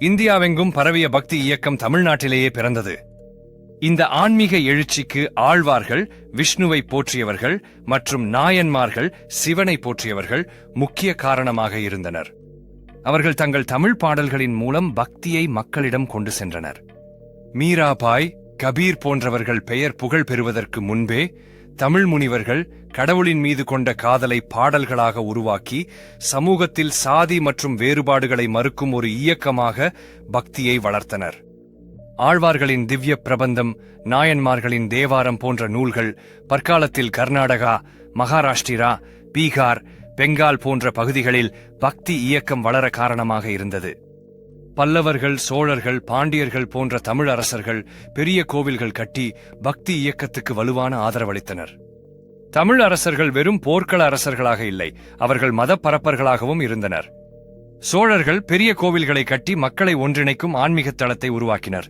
இந்தியாவெங்கும் பரவிய பக்தி இயக்கம் தமிழ்நாட்டிலேயே பிறந்தது. இந்த ஆன்மீக எழுச்சிக்கு ஆழ்வார்கள் விஷ்ணுவை போற்றியவர்கள் மற்றும் நாயன்மார்கள் சிவனை போற்றியவர்கள் முக்கிய காரணமாக இருந்தனர். அவர்கள் தங்கள் தமிழ் பாடல்களின் மூலம் பக்தியை மக்களிடம் கொண்டு சென்றனர். மீராபாய் கபீர் போன்றவர்கள் பெயர் புகழ் பெறுவதற்கு முன்பே தமிழ் முனிவர்கள் கடவுளின் மீது கொண்ட காதலை பாடல்களாக உருவாக்கி சமூகத்தில் சாதி மற்றும் வேறுபாடுகளை மறுக்கும் ஒரு இயக்கமாக பக்தியை வளர்த்தனர். ஆழ்வார்களின் திவ்ய பிரபந்தம் நாயன்மார்களின் தேவாரம் போன்ற நூல்கள் பற்காலத்தில் கர்நாடகா மகாராஷ்டிரா பீகார் பெங்கால் போன்ற பகுதிகளில் பக்தி இயக்கம் வளர காரணமாக இருந்தது. பல்லவர்கள் சோழர்கள் பாண்டியர்கள் போன்ற தமிழ் அரசர்கள் பெரிய கோவில்கள் கட்டி பக்தி இயக்கத்துக்கு வலுவான ஆதரவளித்தனர். தமிழ் அரசர்கள் வெறும் போர்க்கள அரசர்களாக இல்லை அவர்கள் மத பரப்பர்களாகவும் இருந்தனர். சோழர்கள் பெரிய கோவில்களை கட்டி மக்களை ஒன்றிணைக்கும் ஆன்மீக தளத்தை உருவாக்கினர்.